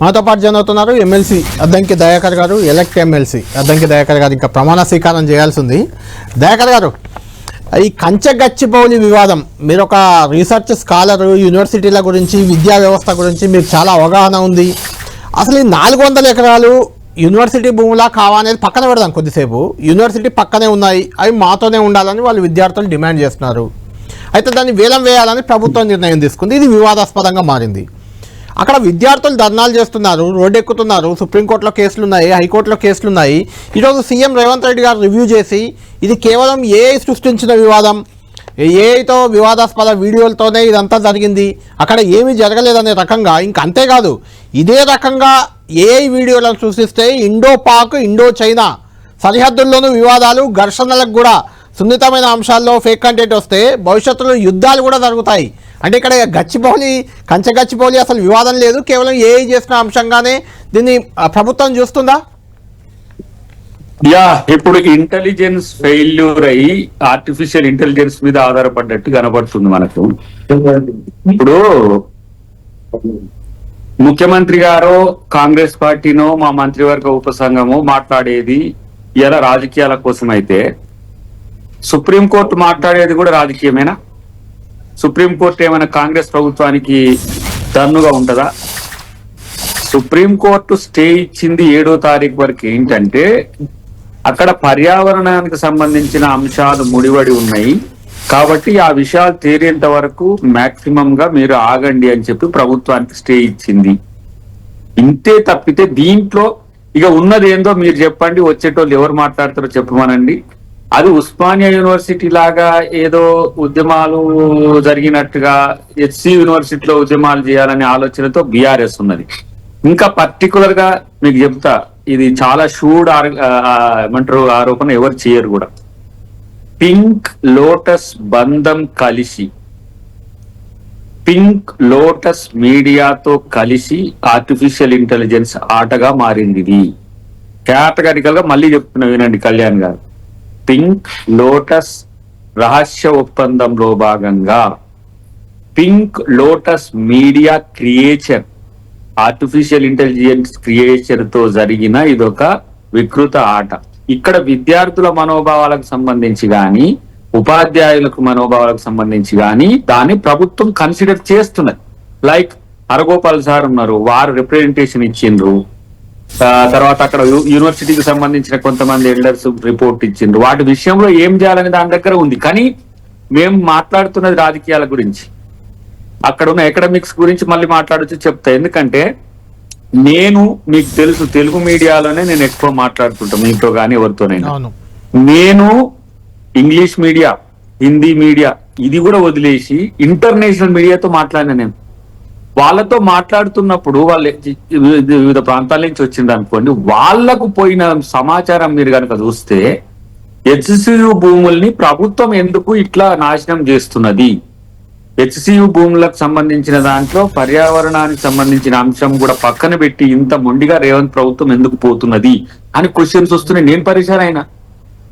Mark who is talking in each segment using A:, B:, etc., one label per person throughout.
A: మాతో పాటు జాయిన్ అవుతున్నారు ఎమ్మెల్సీ అద్దంకి దయాకర్ గారు ఎలక్ట్ ఎమ్మెల్సీ అద్దంకి దయాకర్ గారు ఇంకా ప్రమాణ స్వీకారం చేయాల్సి ఉంది దయాకర్ గారు ఈ కంచె గచ్చిబౌలి వివాదం మీరు ఒక రీసెర్చ్ స్కాలర్ యూనివర్సిటీల గురించి విద్యా వ్యవస్థ గురించి మీకు చాలా అవగాహన ఉంది. అసలు ఈ నాలుగు వందల ఎకరాలు యూనివర్సిటీ భూములా కావా అనేది పక్కన పెడదాం కొద్దిసేపు. యూనివర్సిటీ పక్కనే ఉన్నాయి అవి మాతోనే ఉండాలని వాళ్ళు విద్యార్థులు డిమాండ్ చేస్తున్నారు. అయితే దాన్ని వేలం వేయాలని ప్రభుత్వం నిర్ణయం తీసుకుంది. ఇది వివాదాస్పదంగా మారింది. అక్కడ విద్యార్థులు ధర్నాలు చేస్తున్నారు రోడ్డు ఎక్కుతున్నారు సుప్రీంకోర్టులో కేసులు ఉన్నాయి హైకోర్టులో కేసులు ఉన్నాయి ఈరోజు సీఎం రేవంత్ రెడ్డి గారు రివ్యూ చేసి ఇది కేవలం ఏఐ సృష్టించిన వివాదం. ఏఐతో వివాదాస్పద వీడియోలతోనే ఇదంతా జరిగింది. అక్కడ ఏమీ జరగలేదనే రకంగా ఇంక అంతేకాదు ఇదే రకంగా ఏఐ వీడియోలను సృష్టిస్తే ఇండో పాక్ ఇండో చైనా సరిహద్దుల్లోనూ వివాదాలు ఘర్షణలకు కూడా సున్నితమైన అంశాల్లో ఫేక్ కంటెంట్ వస్తే భవిష్యత్తులో యుద్ధాలు కూడా జరుగుతాయి. అంటే ఇక్కడ గచ్చిబౌలి కంచె గచ్చిబౌలి అసలు వివాదం లేదు. కేవలం ఏఐ చేసిన అంశంగానే దీన్ని ప్రభుత్వం చూస్తుందా?
B: యా ఇప్పుడు ఇంటెలిజెన్స్ ఫెయిల్యూర్ అయ్యి ఆర్టిఫిషియల్ ఇంటెలిజెన్స్ మీద ఆధారపడ్డట్టు కనబడుతుంది మనకు. ఇప్పుడు ముఖ్యమంత్రి గారు కాంగ్రెస్ పార్టీనో మా మంత్రివర్గ ఉపసంఘము మాట్లాడేది ఇలా రాజకీయాల కోసం అయితే సుప్రీంకోర్టు మాట్లాడేది కూడా రాజకీయమేనా? సుప్రీంకోర్టు ఏమైనా కాంగ్రెస్ ప్రభుత్వానికి దన్నుగా ఉంటుందా? సుప్రీంకోర్టు స్టే ఇచ్చింది ఏడో తారీఖు వరకు ఏంటంటే అక్కడ పర్యావరణానికి సంబంధించిన అంశాలు ముడిపడి ఉన్నాయి. కాబట్టి ఆ విషయాలు తేలేంత వరకు మాక్సిమం గా మీరు ఆగండి అని చెప్పి ప్రభుత్వానికి స్టే ఇచ్చింది. ఇంతే తప్పితే దీంట్లో ఇక ఉన్నది ఏందో మీరు చెప్పండి వచ్చేటోళ్ళు ఎవరు మాట్లాడతారో చెప్పమనండి. అది ఉస్మానియా యూనివర్సిటీ లాగా ఏదో ఉద్యమాలు జరిగినట్టుగా హెచ్సి యూనివర్సిటీలో ఉద్యమాలు చేయాలనే ఆలోచనతో బీఆర్ఎస్ ఉన్నది. ఇంకా పర్టికులర్గా మీకు చెప్తా ఇది చాలా షూడ్ ఆర్- ఏమంటారు ఆరోపణ ఎవరు చేయరు కూడా. పింక్ లోటస్ బంధం కలిసి పింక్ లోటస్ మీడియాతో కలిసి ఆర్టిఫిషియల్ ఇంటెలిజెన్స్ ఆటగా మారింది ఇది. కేటగారికల్గా మళ్ళీ చెప్తున్నా వినండి కళ్యాణ్ గారు. పింక్ లోటస్ రహస్య ఒప్పందంలో భాగంగా pink lotus media creature artificial intelligence క్రియేచర్తో జరిగిన ఇదొక వికృత ఆట. ఇక్కడ విద్యార్థుల మనోభావాలకు సంబంధించి కానీ ఉపాధ్యాయులకు మనోభావాలకు సంబంధించి కానీ దాన్ని ప్రభుత్వం కన్సిడర్ చేస్తున్నది. లైక్ హరగోపాల్ సార్ ఉన్నారు వారు రిప్రజెంటేషన్ ఇచ్చిండ్రు. తర్వాత అక్కడ యూనివర్సిటీకి సంబంధించిన కొంతమంది ఎల్డర్స్ రిపోర్ట్ ఇచ్చిండ్రు. వాటి విషయంలో ఏం చేయాలని దాని దగ్గర ఉంది. కానీ మేము మాట్లాడుతున్నది రాజకీయాల గురించి. అక్కడ ఉన్న ఎకడమిక్స్ గురించి మళ్ళీ మాట్లాడొచ్చు చెప్తా. ఎందుకంటే నేను మీకు తెలుసు తెలుగు మీడియాలోనే నేను ఎక్కువ మాట్లాడుతుంటా మీతో కానీ ఎవరితోనైనా. నేను ఇంగ్లీష్ మీడియా హిందీ మీడియా ఇది కూడా వదిలేసి ఇంటర్నేషనల్ మీడియాతో మాట్లాడినా నేను. వాళ్ళతో మాట్లాడుతున్నప్పుడు వాళ్ళు వివిధ- వివిధ ప్రాంతాల నుంచి వచ్చింది అనుకోండి వాళ్ళకు పోయిన సమాచారం మీరు కనుక చూస్తే హెచ్సియు భూముల్ని ప్రభుత్వం ఎందుకు ఇట్లా నాశనం చేస్తున్నది? హెచ్సియు భూములకు సంబంధించిన దాంట్లో పర్యావరణానికి సంబంధించిన అంశం కూడా పక్కన పెట్టి ఇంత మొండిగా రేవంత్ ప్రభుత్వం ఎందుకు పోతున్నది? అని క్వశ్చన్స్ వస్తున్నాయి. నేను పరిచయం అయినా.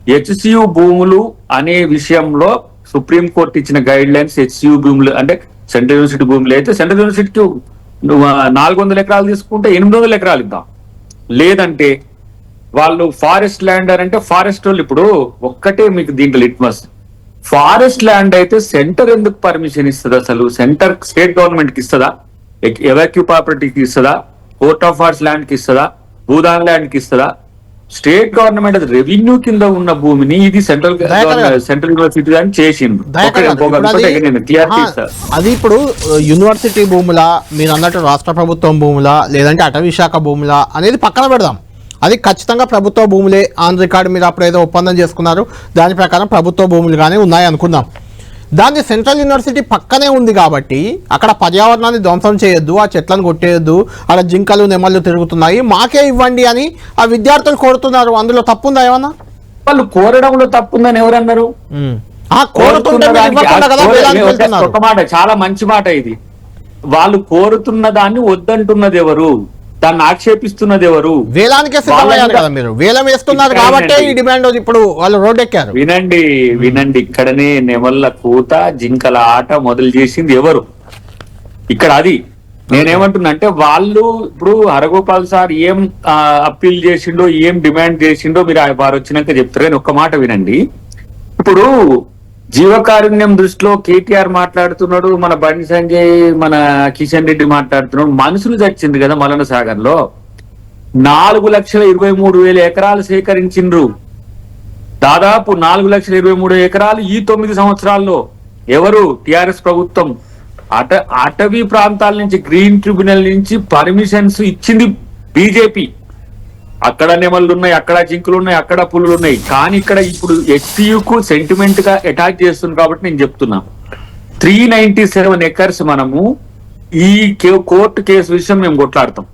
B: హెచ్సియు భూములు అనే విషయంలో సుప్రీం కోర్టు ఇచ్చిన గైడ్ లైన్స్ హెచ్సియు భూములు అంటే సెంట్రల్ యూనివర్సిటీ భూములు అయితే సెంట్రల్ యూనివర్సిటీకి నువ్వు నాలుగు వందల ఎకరాలు తీసుకుంటే ఎనిమిది వందల ఎకరాలు ఇద్దాం. లేదంటే వాళ్ళు ఫారెస్ట్ ల్యాండ్ అని అంటే ఫారెస్ట్ వాళ్ళు ఇప్పుడు ఒక్కటే మీకు దీంట్లో లిట్మస్. ఫారెస్ట్ ల్యాండ్ అయితే సెంటర్ ఎందుకు పర్మిషన్ ఇస్తుంది అసలు? సెంటర్ స్టేట్ గవర్నమెంట్కి ఇస్తుందా? ఎవెక్యూ ప్రాపర్టీకి ఇస్తుందా? కోర్ట్ ఆఫ్ ఆర్ట్స్ ల్యాండ్కి ఇస్తుందా? భూదాన్ ల్యాండ్కి ఇస్తుందా? స్టేట్ గవర్నమెంట్ అది రెవెన్యూ కింద ఉన్న భూమిని ఇది సెంట్రల్. సెంట్రల్ యూనివర్సిటీ అని
A: ఇప్పుడు అది- ఇప్పుడు యూనివర్సిటీ భూముల మీరు అన్నట్టు రాష్ట్ర ప్రభుత్వం భూముల లేదంటే అటవీ శాఖ భూముల అనేది పక్కన పెడదాం. అది ఖచ్చితంగా ప్రభుత్వ భూములే. ఆన్ రికార్డు మీరు అప్పుడు ఏదో ఒప్పందం చేసుకున్నారు. దాని ప్రకారం ప్రభుత్వ భూములుగానే ఉన్నాయి అనుకుందాం. దాన్ని సెంట్రల్ యూనివర్సిటీ పక్కనే ఉంది కాబట్టి అక్కడ పర్యావరణాన్ని ధ్వంసం చేయొద్దు ఆ చెట్లను కొట్టేయొద్దు అక్కడ జింకలు నెమళ్ళు తిరుగుతున్నాయి. మాకే ఇవ్వండి అని ఆ విద్యార్థులు కోరుతున్నారు. అందులో తప్పుందా ఏమన్నా?
B: వాళ్ళు కోరడంలో తప్పుందని ఎవరన్నారు? ఒక మాట చాలా మంచి మాట ఇది. వాళ్ళు కోరుతున్న దాన్ని వద్దంటున్నది ఎవరు? దాన్ని ఆక్షేపిస్తున్నది ఎవరు?
A: వేలానికే సిద్ధమయ్యారు
B: వాళ్ళని
A: కదా మీరు. వేలం వేస్తున్నారు కాబట్టే ఈ
B: వినండి.
A: డిమాండ్ ఇప్పుడు వాళ్ళు రోడ్ ఎక్కారు
B: వినండి వినండి. ఇక్కడనే నెమళ్ళ కూత జింకల ఆట మొదలు చేసింది ఎవరు? ఇక్కడ అది. నేనేమంటున్నా అంటే వాళ్ళు ఇప్పుడు హరగోపాల్ సార్ ఏం అప్పీల్ చేసిండో ఏం డిమాండ్ చేసిండో మీరు ఆ- వారు వచ్చినాక చెప్తారు. కానీ ఒక్క మాట వినండి. ఇప్పుడు జీవకారుణ్యం దృష్టిలో కేటీఆర్ మాట్లాడుతున్నాడు మన బండి సంజయ్ మన కిషన్ రెడ్డి మాట్లాడుతున్నాడు. మనుషులు చచ్చింది కదా మలన సాగర్లో నాలుగు లక్షల ఇరవై మూడు వేల ఎకరాలు సేకరించిండ్రు. దాదాపు నాలుగు లక్షల ఇరవై మూడు ఎకరాలు ఈ తొమ్మిది సంవత్సరాల్లో. ఎవరు? టిఆర్ఎస్ ప్రభుత్వం. అట అటవీ ప్రాంతాల నుంచి గ్రీన్ ట్రిబ్యునల్ నుంచి పర్మిషన్స్ ఇచ్చింది బీజేపీ. అక్కడ నెమళ్ళు ఉన్నాయి అక్కడ జింకులు ఉన్నాయి అక్కడ పులులు ఉన్నాయి కానీ ఇక్కడ ఇప్పుడు ఎస్టీయుకు సెంటిమెంట్గా అటాక్ చేస్తుంది కాబట్టి నేను చెప్తున్నా. త్రీ నైన్టీ సెవెన్ ఎకర్స్ మనము ఈ కోర్టు కేసు విషయం మేము కొట్లాడతాం.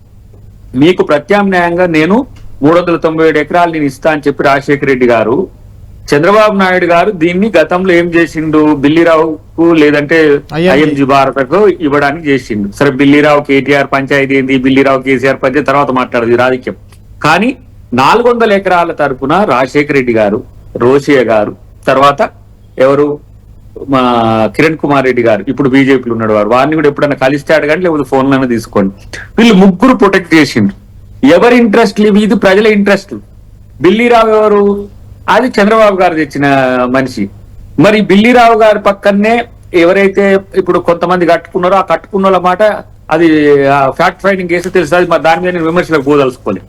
B: మీకు ప్రత్యామ్నాయంగా నేను మూడు వందల తొంభై ఏడు ఎకరాలు నేను ఇస్తా అని చెప్పి రాజశేఖర రెడ్డి గారు చంద్రబాబు నాయుడు గారు దీన్ని గతంలో ఏం చేసిండు? బిల్లిరావుకు లేదంటే. ఐఎంజి భారతకు ఇవ్వడానికి చేసిండు. సరే బిల్లిరావు కేటీఆర్ పంచాయతీ ఏంది? బిల్లిరావు కేసీఆర్ పంచాయతీ తర్వాత మాట్లాడదు రాజకీయం. కానీ నాలుగు వందల ఎకరాల తరపున రాజశేఖర రెడ్డి గారు రోషియ గారు తర్వాత ఎవరు? మా కిరణ్ కుమార్ రెడ్డి గారు ఇప్పుడు బీజేపీలో ఉన్నాడు వారు వారిని కూడా ఎప్పుడైనా కలిస్తాడు కానీ లేకపోతే ఫోన్లోనే తీసుకోండి. వీళ్ళు ముగ్గురు ప్రొటెక్ట్ చేసిండ్రు. ఎవరి ఇంట్రెస్ట్ లేవు ఇది ప్రజల ఇంట్రెస్ట్. బిల్లీరావు ఎవరు? అది చంద్రబాబు గారు తెచ్చిన మనిషి. మరి బిల్లీరావు గారి పక్కనే ఎవరైతే ఇప్పుడు కొంతమంది కట్టుకున్నారో ఆ కట్టుకున్న వాళ్ళ మాట అది ఫ్యాక్ట్ ఫైండింగ్ కేసు తెలుసు అది దాని మీద నేను విమర్శలకు పోదలుచుకోలేదు.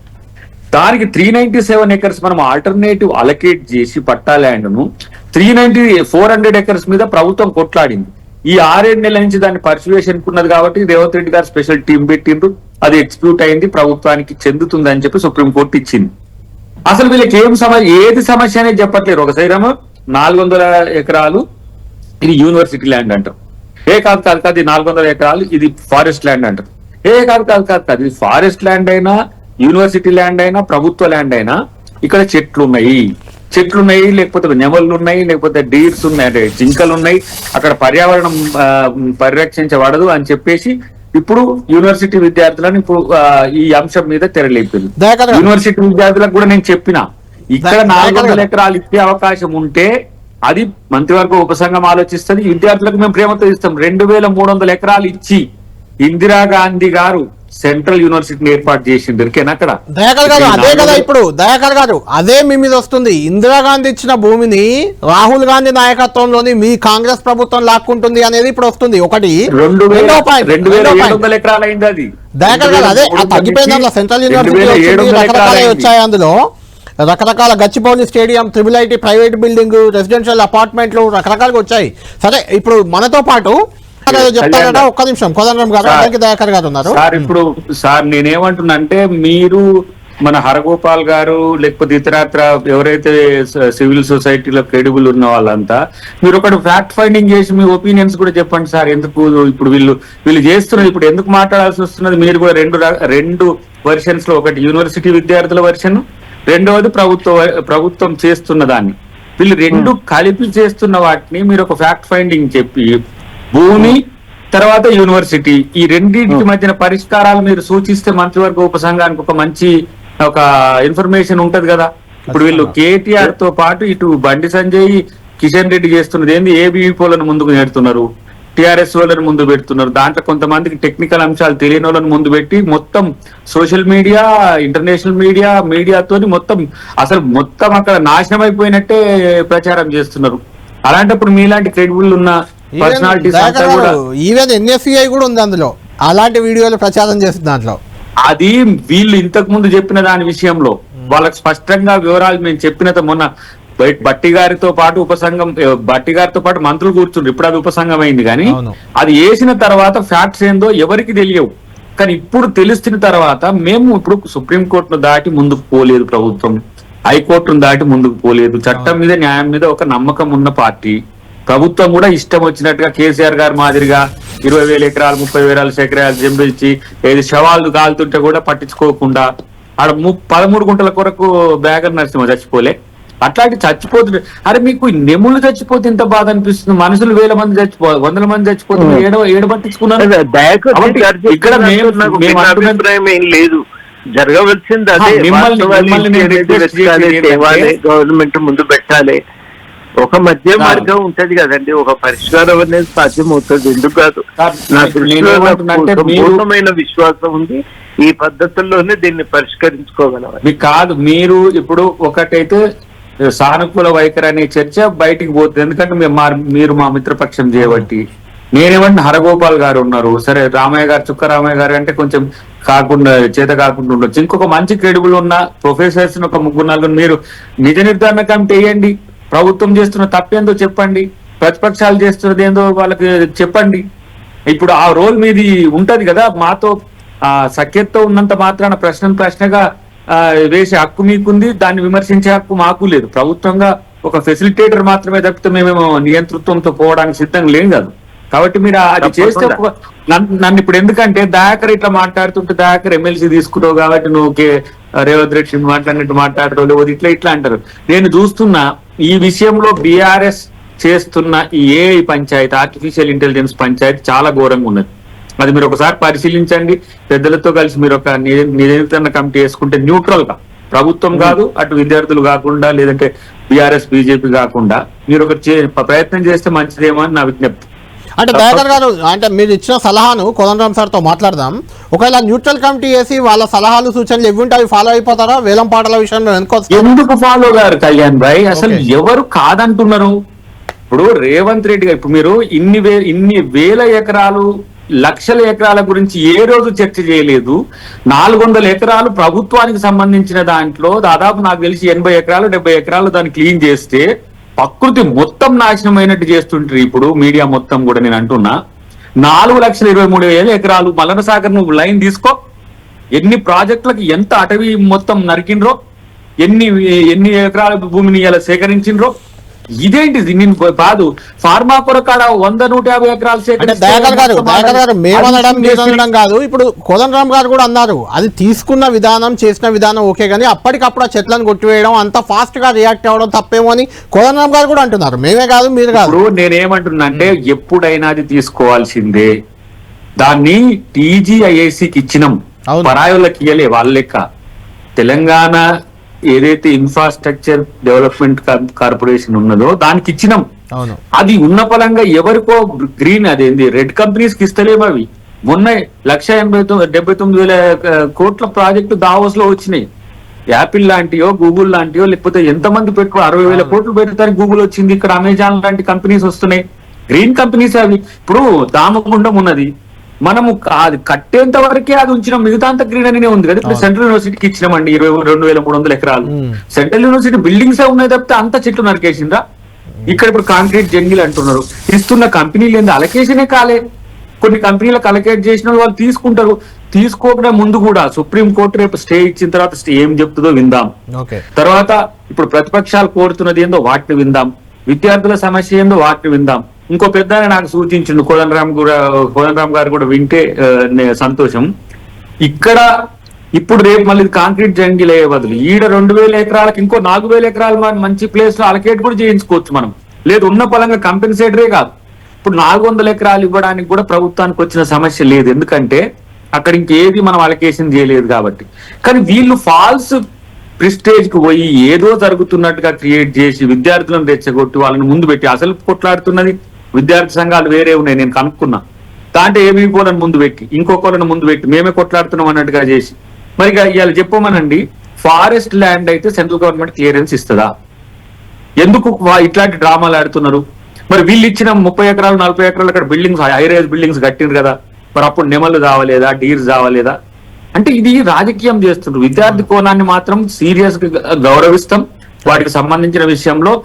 B: దానికి త్రీ నైన్టీ సెవెన్ ఎకర్స్ మనం ఆల్టర్నేటివ్ అలకేట్ చేసి పట్టా ల్యాండ్ను three ninety four hundred acres మీద ప్రభుత్వం కొట్లాడింది. ఈ ఆరేడు నెలల నుంచి దాన్ని పర్సువేషన్ ఉన్నది కాబట్టి రేవంత్ రెడ్డి గారు స్పెషల్ టీం పెట్టిండ్రు. అది ఎక్స్క్యూట్ అయింది ప్రభుత్వానికి చెందుతుంది అని చెప్పి సుప్రీంకోర్టు ఇచ్చింది. అసలు వీళ్ళకి ఏం సమస్య ఏది సమస్య అనేది చెప్పట్లేరు ఒక సైడేమో నాలుగు వందల ఎకరాలు ఇది యూనివర్సిటీ ల్యాండ్ అంటారు. ఏ కాదు కాదు కాదు ఇది నాలుగు వందల ఎకరాలు ఇది ఫారెస్ట్ ల్యాండ్ అంటారు. ఏ కాదు కాదు కాదు కాదు ఇది ఫారెస్ట్ ల్యాండ్ అయినా యూనివర్సిటీ ల్యాండ్ అయినా ప్రభుత్వ ల్యాండ్ అయినా ఇక్కడ చెట్లు ఉన్నాయి చెట్లు ఉన్నాయి లేకపోతే నెమళ్ళు ఉన్నాయి లేకపోతే డీర్స్ ఉన్నాయి. అంటే జింకలు ఉన్నాయి అక్కడ పర్యావరణం పరిరక్షించబడదు అని చెప్పేసి ఇప్పుడు యూనివర్సిటీ విద్యార్థులను ఇప్పుడు ఈ అంశం మీద తెరలేపింది యూనివర్సిటీ విద్యార్థులకు కూడా నేను చెప్పిన ఇక్కడ నాలుగు వందల ఎకరాలు ఇచ్చే అవకాశం ఉంటే అది మంత్రివర్గ ఉపసంఘం ఆలోచిస్తుంది. విద్యార్థులకు మేము ప్రేమతో ఇస్తాం. రెండు వేల మూడు వందల ఎకరాలు ఇచ్చి ఇందిరాగాంధీ గారు సెంట్రల్ యూనివర్సిటీని ఏర్పాటు చేసింది దొరికేనా అక్కడ?
A: దయాకర్ గారు అదే కదా ఇప్పుడు దయాకర్ గారు అదే మీ మీద వస్తుంది. ఇందిరాగాంధీ ఇచ్చిన భూమిని రాహుల్ గాంధీ నాయకత్వంలోని మీ కాంగ్రెస్ ప్రభుత్వం లాక్కుంటుంది అనేది ఇప్పుడు వస్తుంది. ఒకటి
B: రెండు వేల ఎకరాలు అయింది అది.
A: దయాకర్ గారు అదే తగ్గిపోయింది అందులో. సెంట్రల్ యూనివర్సిటీ రకరకాల. వచ్చాయి అందులో. రకరకాల Gachibowli stadium triple IT private building residential అపార్ట్మెంట్లు రకరకాలుగా వచ్చాయి. సరే ఇప్పుడు మనతో పాటు చెప్తారట ఒక్క నిమిషం. కోదండం గారు
B: సార్.
A: అలాగే దయాకర్ గారు ఉన్నారు
B: సార్ ఇప్పుడు సార్ నేనేమంటున్నా అంటే మీరు మన హరగోపాల్ గారు లేకపోతే ఇతరత్ర ఎవరైతే సివిల్ సొసైటీలో క్రెడిబుల్ ఉన్న వాళ్ళంతా మీరు ఒకటి ఫ్యాక్ట్ ఫైండింగ్ చేసి మీ ఒపీనియన్స్ కూడా చెప్పండి సార్. ఎందుకు ఇప్పుడు వీళ్ళు వీళ్ళు చేస్తున్నది ఇప్పుడు ఎందుకు మాట్లాడాల్సి వస్తున్నది? మీరు కూడా రెండు రెండు వెర్షన్స్లో ఒకటి యూనివర్సిటీ విద్యార్థుల వెర్షన్ రెండవది ప్రభుత్వ ప్రభుత్వం చేస్తున్న దాన్ని. వీళ్ళు రెండు కలిపి చేస్తున్న వాటిని మీరు ఒక ఫ్యాక్ట్ ఫైండింగ్ చెప్పి భూమి తర్వాత యూనివర్సిటీ. ఈ రెండింటికి మధ్యన పరిష్కారాలు మీరు సూచిస్తే మంత్రివర్గ ఉపసంఘానికి ఒక మంచి ఒక ఇన్ఫర్మేషన్ ఉంటది కదా. ఇప్పుడు వీళ్ళు కేటీఆర్తో పాటు ఇటు బండి సంజయ్ కిషన్ రెడ్డి చేస్తున్నది ఏంది? ఏబీపీలను ముందుకు నేడుతున్నారు. టిఆర్ఎస్ వాళ్ళని ముందు పెడుతున్నారు. దాంట్లో కొంతమందికి టెక్నికల్ అంశాలు తెలియని వాళ్ళని ముందు పెట్టి మొత్తం సోషల్ మీడియా ఇంటర్నేషనల్ మీడియా మీడియాతోని మొత్తం అసలు మొత్తం అక్కడ నాశనం అయిపోయినట్టే ప్రచారం చేస్తున్నారు. అలాంటప్పుడు మీలాంటి క్రెడిబుల్ ఉన్న
A: ఈవెన్ కూడా. ఉంది అందులో. అలాంటి వీడియోలు ప్రచారం చేస్తుంది దాంట్లో.
B: అది వీళ్ళు ఇంతకు ముందు చెప్పిన దాని విషయంలో. వాళ్ళకి స్పష్టంగా వివరాలు మేము చెప్పినంత మొన్న బట్టి గారితో పాటు ఉపసంఘం బట్టి గారితో పాటు మంత్రులు కూర్చుండ్రు ఇప్పుడు అది ఉపసంఘం అయింది కానీ. అది వేసిన తర్వాత ఫ్యాక్ట్స్ ఏందో ఎవరికి తెలియవు. కానీ ఇప్పుడు తెలుస్తున్న తర్వాత మేము ఇప్పుడు సుప్రీం కోర్టును దాటి ముందుకు పోలేదు ప్రభుత్వం. హైకోర్టును దాటి ముందుకు పోలేదు. చట్టం మీద న్యాయం మీద ఒక నమ్మకం ఉన్న పార్టీ. ప్రభుత్వం కూడా ఇష్టం వచ్చినట్టుగా కేసీఆర్ గారు మాదిరిగా ఇరవై వేల ఎకరాలు ముప్పై వేల ఎకరాలు జంబించి ఏది శవాలు కాలుతుంటే కూడా పట్టించుకోకుండా ఆడ పదమూడు గుంటల కొరకు బ్యాగర్ నరసింహ చచ్చిపోలే. అట్లాంటి చచ్చిపోతుంటే అరే మీకు నెములు చచ్చిపోతే ఇంత బాధ అనిపిస్తుంది. మనుషులు వేల మంది చచ్చిపో వందల మంది చచ్చిపోతుంది ఏడ ఏడ పట్టించుకున్నారు. ఇక్కడ
C: అభిప్రాయం ఏం లేదు. జరగవలసింది అదే. గవర్నమెంట్ ముందు పెట్టాలి. ఒక మధ్య మార్గం ఉంటది కదండి ఒక పరిష్కారం అనేది సాధ్యం అవుతుంది ఎందుకు కాదు? నాకు సంపూర్ణమైన విశ్వాసం ఉంది. ఈ పద్ధతుల్లోనే దీన్ని పరిష్కరించుకోగలమని
B: మీకు కాదు మీరు ఇప్పుడు ఒకటైతే సానుకూల వైఖరి అనే చర్చ బయటికి పోతుంది. ఎందుకంటే మీరు మా మిత్రపక్షం చేయబట్టి. నేనేమంటే హరగోపాల్ గారు ఉన్నారు. సరే రామయ్య గారు చుక్క రామయ్య గారు అంటే కొంచెం కాకుండా చేత కాకుండా ఉండొచ్చు. ఇంకొక మంచి క్రెడిబుల్ ఉన్న ప్రొఫెసర్స్ ఒక ముగ్గురు నలుగురు మీరు నిజ నిర్ధారణ కమిటీ వేయండి. ప్రభుత్వం చేస్తున్న తప్పేందో చెప్పండి. ప్రతిపక్షాలు చేస్తున్నది ఏందో వాళ్ళకి చెప్పండి. ఇప్పుడు ఆ రోల్ మీది ఉంటది కదా. మాతో ఆ సఖ్యతతో ఉన్నంత మాత్రాన ప్రశ్న ప్రశ్నగా వేసే హక్కు మీకుంది. దాన్ని విమర్శించే హక్కు మాకు లేదు. ప్రభుత్వంగా ఒక ఫెసిలిటేటర్ మాత్రమే తప్పితే మేమేమో నియంతృత్వంతో పోవడానికి సిద్ధంగా లేం కాదు. కాబట్టి మీరు అది చేస్తే నన్ను ఇప్పుడు ఎందుకంటే దయాకర్ ఇట్లా మాట్లాడుతుంటే దయాకర్ ఎమ్మెల్సీ తీసుకున్నావు కాబట్టి నువ్వు కే రేవంత్ రెడ్డి మాట్లాడినట్టు మాట్లాడరు లేకపోతే ఇట్లా ఇట్లా అంటారు. నేను చూస్తున్నా ఈ విషయంలో బీఆర్ఎస్ చేస్తున్న ఈ AI panchayat artificial intelligence panchayat చాలా ఘోరంగా ఉన్నది. అది మీరు ఒకసారి పరిశీలించండి. పెద్దలతో కలిసి మీరు ఒక ని- నియంత్రణ కమిటీ వేసుకుంటే న్యూట్రల్గా ప్రభుత్వం కాదు అటు విద్యార్థులు కాకుండా లేదంటే బీఆర్ఎస్ బీజేపీ కాకుండా మీరు ఒక చే- ప్రయత్నం చేస్తే మంచిదేమో అని నా విజ్ఞప్తి.
A: అంటే దయాకర్ గారు అంటే మీరు ఇచ్చిన సలహాను కోదండరామ్ సార్తో మాట్లాడదాం. ఒకవేళ న్యూట్రల్ కమిటీ వేసి వాళ్ళ సలహాలు సూచనలు ఇవి ఉంటే అవి ఫాలో అయిపోతారా? వేలం పాటల విషయంలో
B: ఎందుకు ఫాలో గారు కళ్యాణ్ భాయ్? అసలు. ఎవరు కాదంటున్నారు? ఇప్పుడు రేవంత్ రెడ్డి గారు ఇప్పుడు మీరు ఇన్ని వే ఇన్ని వేల ఎకరాలు లక్షల ఎకరాల గురించి ఏ రోజు చర్చ చేయలేదు. నాలుగు వందల ఎకరాలు ప్రభుత్వానికి సంబంధించిన దాంట్లో దాదాపు నాకు తెలిసి ఎనభై ఎకరాలు డెబ్బై ఎకరాలు దాన్ని క్లీన్ చేస్తే ప్రకృతి మొత్తం నాశనం అయినట్టు చేస్తుంటారు ఇప్పుడు మీడియా మొత్తం కూడా నేను అంటున్నా. నాలుగు లక్షల ఇరవై మూడు వేల ఎకరాలు మలన సాగర్ నువ్వు లైన్ తీసుకో. ఎన్ని ప్రాజెక్టులకు ఎంత అటవీ మొత్తం నరికిండ్రో ఎన్ని ఎన్ని ఎకరాల భూమిని ఇలా సేకరించిండ్రో ఇదేంటిది? నేను కాదు ఫార్మా కొరకాడ వంద నూట యాభై ఎకరాలు
A: అనడం కాదు. ఇప్పుడు కోదండరామ్ గారు కూడా అన్నారు. అది తీసుకున్న విధానం చేసిన విధానం ఓకే కానీ అప్పటికప్పుడు ఆ చెట్లను కొట్టివేయడం అంత ఫాస్ట్గా రియాక్ట్ అవ్వడం తప్పేమో అని కోదండరామ్ గారు కూడా అంటున్నారు. మేమే కాదు మీరు కాదు.
B: ఇప్పుడు నేనేమంటున్నా అంటే ఎప్పుడైనా అది తీసుకోవాల్సిందే. దాన్ని టీజీఐఏసీకి ఇచ్చినాం. పరాయులకి ఇయ్యలే వాళ్ళ లెక్క. తెలంగాణ ఏదైతే ఇన్ఫ్రాస్ట్రక్చర్ డెవలప్మెంట్ కార్పొరేషన్ ఉన్నదో దానికి ఇచ్చినాం. అది ఉన్న పలంగా ఎవరికో గ్రీన్ అదేంది రెడ్ కంపెనీస్కి ఇస్తలేము అవి. మొన్న లక్ష ఎనభై తొమ్మిది డెబ్బై తొమ్మిది వేల కోట్ల ప్రాజెక్టు దావోస్లో వచ్చినాయి. యాపిల్ లాంటియో గూగుల్ లాంటియో లేకపోతే ఎంతమంది పెట్టుకో అరవై వేల కోట్లు పెడతానికి గూగుల్ వచ్చింది ఇక్కడ అమెజాన్ లాంటి కంపెనీస్ వస్తున్నాయి. గ్రీన్ కంపెనీస్ అవి. ఇప్పుడు దామగుండం ఉన్నది. మనము అది కట్టేంత వరకే అది ఉంచిన మిగతా అంత గ్రీన్ అనే ఉంది కదా. ఇప్పుడు సెంట్రల్ యూనివర్సిటీకి ఇచ్చినామండి ఇరవై రెండు వేల మూడు వందల ఎకరాలు. సెంట్రల్ యూనివర్సిటీ బిల్డింగ్స్ ఉన్నాయి తప్పితే అంత చెట్లు నరికేసిందా ఇక్కడ ఇప్పుడు కాంక్రీట్ జంగిల్ అంటున్నారు. ఇస్తున్న కంపెనీలు ఏంది? అలకేషనే కాలే. కొన్ని కంపెనీలకు అలకేట్ చేసిన వాళ్ళు తీసుకుంటారు. తీసుకోకుండా ముందు కూడా సుప్రీం కోర్టు రేపు స్టే ఇచ్చిన తర్వాత ఏం చెప్తుందో విందాం. తర్వాత ఇప్పుడు ప్రతిపక్షాలు కోరుతున్నది ఏందో వాటిని విందాం. విద్యార్థుల సమస్య ఏందో వాటిని విందాం. ఇంకో పెద్ద నాకు సూచించిండు కోదండరామ్ కూడా కోదండరామ్ గారు కూడా వింటే నే- సంతోషం. ఇక్కడ ఇప్పుడు రేపు మళ్ళీ కాంక్రీట్ జంగిల్ అయ్యే బదులు. ఈడ రెండు వేల ఎకరాలకు ఇంకో నాలుగు వేల ఎకరాలు మంచి ప్లేస్లో అలకేట్ కూడా చేయించుకోవచ్చు మనం. లేదు ఉన్న పలంగా కంపెన్సేటరే కాదు. ఇప్పుడు నాలుగు వందల ఎకరాలు ఇవ్వడానికి కూడా ప్రభుత్వానికి వచ్చిన సమస్య లేదు. ఎందుకంటే అక్కడ ఇంకేది మనం అలకేషన్ చేయలేదు కాబట్టి. కానీ వీళ్ళు ఫాల్స్ ప్రిస్టేజ్కు పోయి ఏదో జరుగుతున్నట్టుగా క్రియేట్ చేసి విద్యార్థులను తెచ్చగొట్టి వాళ్ళని ముందు పెట్టి అసలు కొట్లాడుతున్నది విద్యార్థి సంఘాలు వేరే ఉన్నాయి నేను కనుక్కున్నా. దాంట్లో ఏమీ పోలను ముందు పెట్టి ఇంకొకళ్ళని ముందు పెట్టి మేమే కొట్లాడుతున్నాం అన్నట్టుగా చేసి. మరి ఇవాళ చెప్పమనండి ఫారెస్ట్ ల్యాండ్ అయితే సెంట్రల్ గవర్నమెంట్ క్లియరెన్స్ ఇస్తుందా? ఎందుకు వా- ఇట్లాంటి డ్రామాలు ఆడుతున్నారు? మరి వీళ్ళు ఇచ్చిన ముప్పై ఎకరాలు నలభై ఎకరాలు అక్కడ బిల్డింగ్స్ హైరేజ్ బిల్డింగ్స్ కట్టిండ్రు కదా. మరి అప్పుడు నెమలు రావలేదా డీర్స్ రావలేదా అంటే ఇది రాజకీయం చేస్తుండ్రు విద్యార్థి కోణాన్ని మాత్రం సీరియస్గా గౌరవిస్తాం. వాటికి సంబంధించిన విషయంలో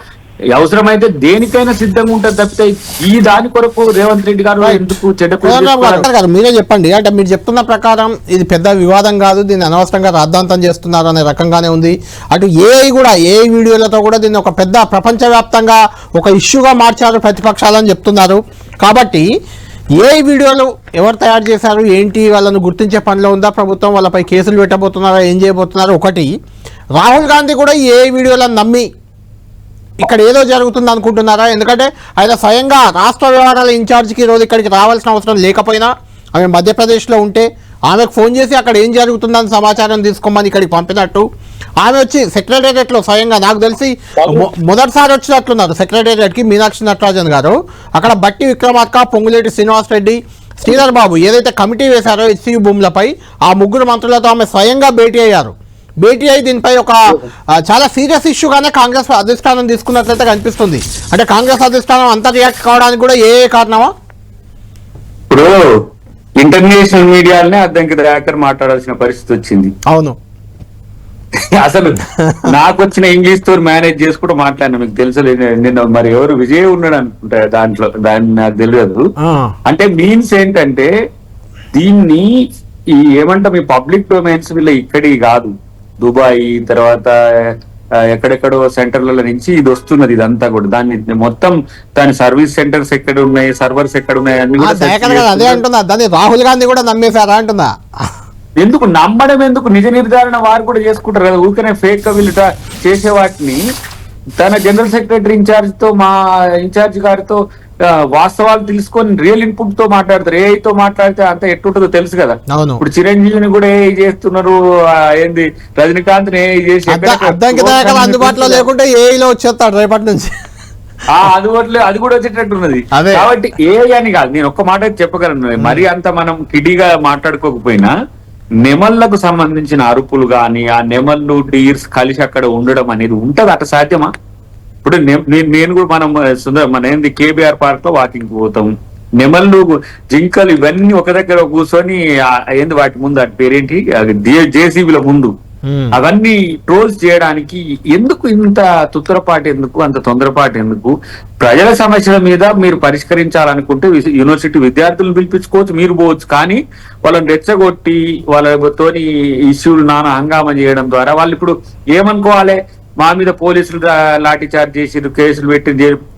B: అవసరమైతే దేనికైనా సిద్ధంగా ఉంటుంది తప్పితే ఈ దాని కొరకు రేవంత్ రెడ్డి గారు ఎందుకు చెడ్డ
A: మీరే చెప్పండి. అంటే మీరు చెప్తున్న ప్రకారం ఇది పెద్ద వివాదం కాదు దీన్ని అనవసరంగా రాద్ధాంతం చేస్తున్నారు అనే రకంగానే ఉంది. అటు ఏఐ కూడా ఏఐ వీడియోలతో కూడా దీన్ని ఒక పెద్ద ప్రపంచవ్యాప్తంగా ఒక ఇష్యూగా మార్చారు ప్రతిపక్షాలని చెప్తున్నారు. కాబట్టి ఏఐ వీడియోలు ఎవరు తయారు చేశారు ఏంటి వాళ్ళను గుర్తించే పనిలో ఉందా ప్రభుత్వం వాళ్ళపై కేసులు పెట్టబోతున్నారా ఏం చేయబోతున్నారు? ఒకటి రాహుల్ గాంధీ కూడా ఏఐ వీడియోలను నమ్మి ఇక్కడ ఏదో జరుగుతుంది అనుకుంటున్నారా? ఎందుకంటే ఆయన స్వయంగా రాష్ట్ర వ్యవహారాల ఇన్ఛార్జ్కి ఈరోజు ఇక్కడికి రావాల్సిన అవసరం లేకపోయినా ఆమె మధ్యప్రదేశ్లో ఉంటే ఆమెకు ఫోన్ చేసి అక్కడ ఏం జరుగుతుందని సమాచారం తీసుకోమని ఇక్కడికి పంపినట్టు. ఆమె వచ్చి సెక్రటేరియట్లో స్వయంగా నాకు తెలిసి మొదటిసారి వచ్చినట్లున్నారు సెక్రటేరియట్కి మీనాక్షి నటరాజన్ గారు. అక్కడ బట్టి విక్రమార్క పొంగులేటి శ్రీనివాస్ రెడ్డి శ్రీధర్ బాబు ఏదైతే కమిటీ వేశారో హెచ్సియు భూములపై ఆ ముగ్గురు మంత్రులతో ఆమె స్వయంగా భేటీ అయ్యారు. భేటీ అయి దీనిపై ఒక చాలా సీరియస్ ఇష్యూగానే కాంగ్రెస్ అధిష్టానం తీసుకున్నట్లయితే కనిపిస్తుంది. అంటే కాంగ్రెస్ అధిష్టానం అంత రియాక్ట్ కావడానికి కూడా ఏ కారణమా?
B: ఇప్పుడు ఇంటర్నేషనల్ మీడియాలనే అద్దంకి దయాకర్ మాట్లాడాల్సిన పరిస్థితి వచ్చింది.
A: అవును.
B: అసలు నాకు వచ్చిన ఇంగ్లీష్తో మేనేజ్ చేసుకుంటూ మాట్లాడినా మీకు తెలుసు నిన్న మరి ఎవరు విజయ్ ఉన్నాడు అనుకుంటా దాంట్లో దాన్ని నాకు తెలియదు. అంటే మీన్స్ ఏంటంటే దీన్ని ఈ ఏమంటాం ఈ పబ్లిక్ డొమైన్స్ వీళ్ళ ఇక్కడి కాదు. దుబాయ్ తర్వాత ఎక్కడెక్కడో సెంటర్ల నుంచి ఇది వస్తున్నది ఇదంతా కూడా. దాన్ని మొత్తం దాని సర్వీస్ సెంటర్స్ ఎక్కడ ఉన్నాయి సర్వర్స్ ఎక్కడ ఉన్నాయి అన్ని
A: అదే దాన్ని రాహుల్ గాంధీ కూడా నమ్మేశారా అంటుందా
B: ఎందుకు? నమ్మడం ఎందుకు? నిజ నిర్ధారణ వారు కూడా చేసుకుంటారు కదా. ఊరికనే ఫేక్ వీళ్ళు చేసే వాటిని. తన జనరల్ సెక్రటరీ ఇన్ఛార్జ్తో మా ఇన్ఛార్జ్ గారితో వాస్తవాలు తెలుసుకొని రియల్ ఇన్పుట్తో మాట్లాడతారు. ఏ తో మాట్లాడితే అంత ఎట్టుంటుందో తెలుసు కదా. ఇప్పుడు చిరంజీవిని కూడా ఏ చేస్తున్నారు. ఏంది? రజనీకాంత్ చేసి
A: అందుబాటులో లేకుంటే ఏఈలో వచ్చేస్తాడు రేపటి నుంచి.
B: ఆ, అది కూడా అది కూడా వచ్చేటట్టు ఉన్నది.
A: అదే.
B: కాబట్టి ఏ అని కాదు నేను ఒక్క మాట చెప్పగలను. మరి అంత మనం కిడిగా మాట్లాడుకోకపోయినా నెమళ్ళకు సంబంధించిన అరుపులు గాని ఆ నెమళ్ళు డీర్స్ కలిసి అక్కడ ఉండడం అనేది ఉంటది అట సాధ్యమా? ఇప్పుడు నేను కూడా మనం మన ఏంది కేబిఆర్ పార్క్లో వాకింగ్ పోతాం. నెమళ్ళు జింకలు ఇవన్నీ ఒక దగ్గర కూర్చొని ఏంది వాటి ముందు వాటి పేరేంటి? జేసీబీల ముందు. అవన్నీ ట్రోల్స్ చేయడానికి ఎందుకు ఇంత తుత్తరపాటు ఎందుకు అంత తొందరపాటు ఎందుకు? ప్రజల సమస్యల మీద మీరు పరిష్కరించాలనుకుంటే యూనివర్సిటీ విద్యార్థులను పిలిపించుకోవచ్చు మీరు పోవచ్చు. కానీ వాళ్ళని రెచ్చగొట్టి వాళ్ళతోని ఇష్యూలు నానా హంగామా చేయడం ద్వారా వాళ్ళు ఇప్పుడు ఏమనుకోవాలి? మా మీద పోలీసులు లాఠీ చార్జ్ చేసిరు కేసులు పెట్టి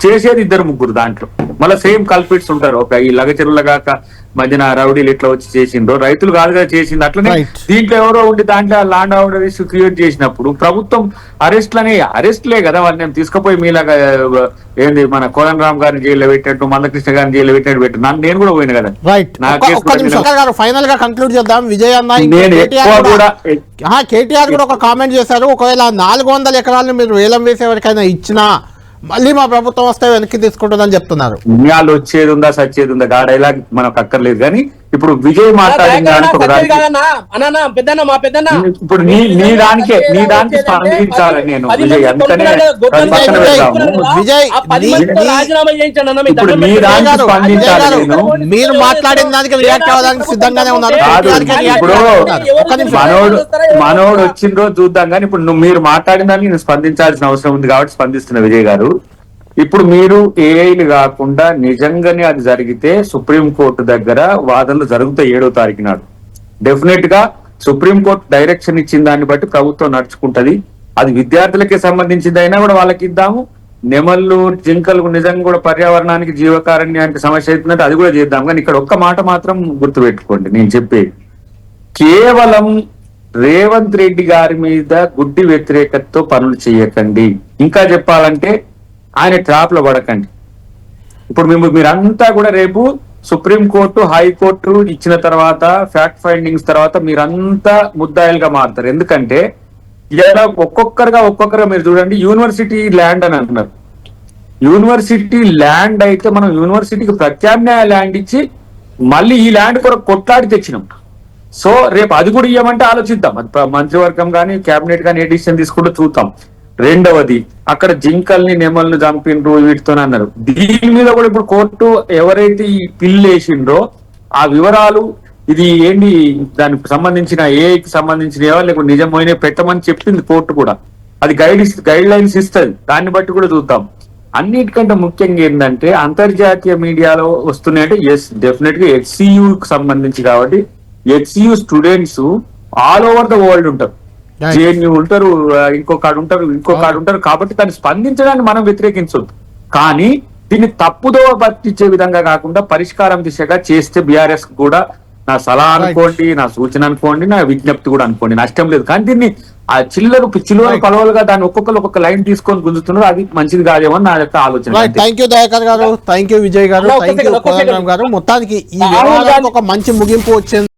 B: చేసేది ఇద్దరు ముగ్గురు దాంట్లో. మళ్ళీ సేమ్ కల్పిట్స్ ఉంటారు. ఒక ఈ లగచెరువుల కాక మధ్యన రౌడీలు ఇట్లా వచ్చి చేసిండ్రు. రైతులు కాదు కదా చేసింది. అట్లనే. దీంట్లో ఎవరో ఉండి దాంట్లో లాండ్ ఆర్డర్ ఇష్యూ క్రియేట్ చేసినప్పుడు ప్రభుత్వం అరెస్ట్లనే అరెస్ట్లే కదా వాళ్ళని నేను తీసుకుపోయి మీలాగా ఏంది మన కోదన్ రామ్ గారిని జైల్లో పెట్టినట్టు మందకృష్ణ గారిని జైల్లో పెట్టినట్టు పెట్టు నేను కూడా పోయిన కదా.
A: రైట్ ఫైనల్గా కంక్లూడ్ చేద్దాం. విజయ్ అన్న కేటీఆర్ కూడా ఒక కామెంట్ చేశారు. ఒకవేళ నాలుగు వందల ఎకరాలను మీరు వేలం వేసే ఎవరికైనా ఇచ్చినా మళ్ళీ మా ప్రభుత్వం వస్తే వెనక్కి తీసుకుంటుందని చెప్తున్నారు.
B: పుణ్యాలు వచ్చేది ఉందా సచ్చేది ఉందా? గాడైలా మనకు అక్కర్లేదు కానీ ఇప్పుడు విజయ్ మాట్లాడిన
D: పెద్దన్న మా పెద్దన్న.
B: ఇప్పుడు నీ దానికే నీ దానికి స్పందించాలి నేను విజయ్ అందుకనే
A: విజయ్, నీ.
B: దానికి స్పందించాలి నేను.
A: మీరు మాట్లాడిన దానికి రియాక్ట్ అవ్వడానికి సిద్ధంగానే ఉన్నారు
B: ఇప్పుడు మనోడు మనోడు వచ్చిన రోజు చూద్దాం కానీ ఇప్పుడు నువ్వు మీరు మాట్లాడిన దానికి నేను స్పందించాల్సిన అవసరం ఉంది కాబట్టి స్పందిస్తున్న విజయ్ గారు. ఇప్పుడు మీరు ఏఐలు కాకుండా నిజంగానే అది జరిగితే సుప్రీంకోర్టు దగ్గర వాదనలు జరుగుతాయి ఏడో తారీఖు నాడు. డెఫినెట్గా సుప్రీంకోర్టు డైరెక్షన్ ఇచ్చిన దాన్ని బట్టి ప్రభుత్వం నడుచుకుంటది. అది విద్యార్థులకే సంబంధించింది అయినా కూడా వాళ్ళకి ఇద్దాము. నెమళ్ళు జింకలు నిజంగా కూడా పర్యావరణానికి జీవకారణ్యానికి సమస్య అవుతుందంటే అది కూడా చేద్దాం. కానీ ఇక్కడ ఒక్క మాట మాత్రం గుర్తుపెట్టుకోండి నేను చెప్పేది. కేవలం రేవంత్ రెడ్డి గారి మీద గుడ్డి వ్యతిరేకతతో పనులు చేయకండి. ఇంకా చెప్పాలంటే ఆయన ట్రాప్లో పడకండి. ఇప్పుడు మేము మీరంతా కూడా రేపు సుప్రీం కోర్టు హైకోర్టు ఇచ్చిన తర్వాత ఫ్యాక్ట్ ఫైండింగ్స్ తర్వాత మీరంతా ముద్దాయిలుగా మారుతారు. ఎందుకంటే ఇలా ఒక్కొక్కరుగా ఒక్కొక్కరుగా మీరు చూడండి యూనివర్సిటీ ల్యాండ్ అని అంటున్నారు యూనివర్సిటీ ల్యాండ్ అయితే మనం యూనివర్సిటీకి ప్రత్యామ్నాయ ల్యాండ్ ఇచ్చి మళ్ళీ ఈ ల్యాండ్ కొరకు కొట్లాడి తెచ్చినాం. సో రేపు అది కూడా ఇవ్వమంటే ఆలోచిద్దాం. అది మంత్రివర్గం కానీ కేబినెట్ కానీ ఏ డిసిషన్ తీసుకుంటూ చూద్దాం. రెండవది అక్కడ జింకల్ని నెమల్ని చంపిండ్రు వీటితో అన్నారు. దీని మీద కూడా ఇప్పుడు కోర్టు ఎవరైతే ఈ పిల్లు వేసిండ్రో ఆ వివరాలు ఇది ఏంటి దానికి సంబంధించిన ఏఐకి సంబంధించిన లేకపోతే నిజమైన పెట్టమని చెప్పింది కోర్టు కూడా. అది గైడ్ గైడ్ లైన్స్ ఇస్తుంది. దాన్ని బట్టి కూడా చూద్దాం. అన్నిటికంటే ముఖ్యంగా ఏంటంటే అంతర్జాతీయ మీడియాలో వస్తున్నాయంటే ఎస్ డెఫినెట్గా హెచ్సియు సంబంధించి కాబట్టి HCU students all over the world ఉంటారు. జేఎన్యూ ఉంటారు ఇంకో కాడు ఉంటారు ఇంకో కాడు ఉంటారు కాబట్టి దాన్ని స్పందించడాన్ని మనం వ్యతిరేకించొద్దు కానీ దీన్ని తప్పుదో పట్టించే విధంగా కాకుండా పరిష్కారం దిశగా చేస్తే బీఆర్ఎస్ కూడా నా సలహా. అనుకోండి నా సూచన అనుకోండి నా విజ్ఞప్తి కూడా అనుకోండి నష్టం లేదు కానీ దీన్ని ఆ చిల్లరు
A: Right.
B: పలవలుగా దాన్ని ఒక్కొక్కరు ఒక్కొక్క లైన్ తీసుకొని గుంజుతున్నారు అది మంచిది కాదేమో అని నా యొక్క ఆలోచన.
A: థ్యాంక్ యూ దయాకర్ గారు థ్యాంక్ యూ విజయ్ గారు థ్యాంక్ యూ. గారు మొత్తానికి ఈ ఒక మంచి ముగింపు వచ్చింది